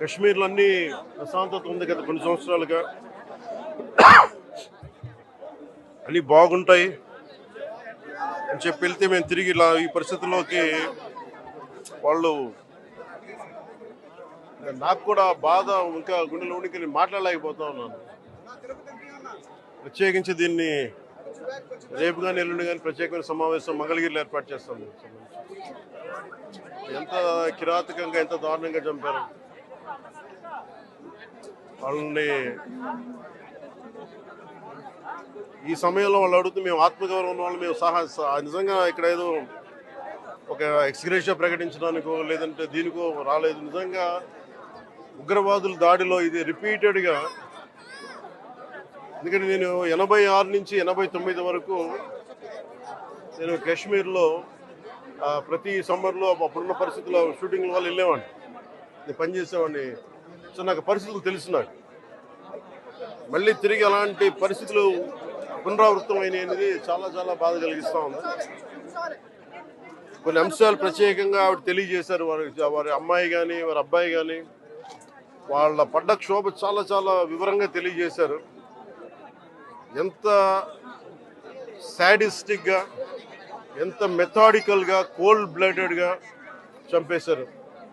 కశ్మీర్లో అన్ని ప్రశాంతత ఉంది గత కొన్ని సంవత్సరాలుగా. అన్నీ బాగుంటాయి. అని చెప్పి వెళ్తే మేము తిరిగి ఇలా ఈ పరిస్థితుల్లోకి వాళ్ళు నాకు కూడా బాధ ఇంకా గుండెలో ఉనికి మాట్లాడలేకపోతా ఉన్నాను. ప్రత్యేకించి దీన్ని రేపు కానీ ఎల్లుండి కానీ ప్రత్యేకమైన సమావేశం మంగళగిరిలో ఏర్పాటు చేస్తాం. ఎంత కిరాతకంగా ఎంత దారుణంగా చంపారు. వాళ్ళని ఈ సమయంలో వాళ్ళు అడుగుతూ మేము ఆత్మగౌరవం ఉన్న వాళ్ళు మేము సహా నిజంగా ఇక్కడ ఏదో ఒక ఎక్స్గ్రేషియా ప్రకటించడానికో లేదంటే దీనికో రాలేదు. నిజంగా ఉగ్రవాదుల దాడిలో ఇది రిపీటెడ్గా ఎందుకంటే నేను ఎనభై ఆరు నుంచి ఎనభై తొమ్మిది వరకు నేను కాశ్మీర్లో ప్రతి సమ్మర్లో అప్పుడున్న పరిస్థితుల్లో షూటింగ్ వల్ల వెళ్ళేవాడిని. నేను పనిచేసేవాడిని సో నాకు పరిస్థితులు తెలుసు నాకు మళ్ళీ తిరిగి అలాంటి పరిస్థితులు పునరావృతం అయినాయి అనేది చాలా చాలా బాధ కలిగిస్తూ ఉంది. కొన్ని అంశాలు ప్రత్యేకంగా ఆవిడ తెలియజేశారు. వారి వారి అమ్మాయి కానీ వారి అబ్బాయి కానీ వాళ్ళ పడ్డ క్షోభ చాలా చాలా వివరంగా తెలియజేశారు. ఎంత సాడిస్టిక్గా ఎంత మెథాడికల్గా కోల్డ్ బ్లడెడ్గా చంపేశారు.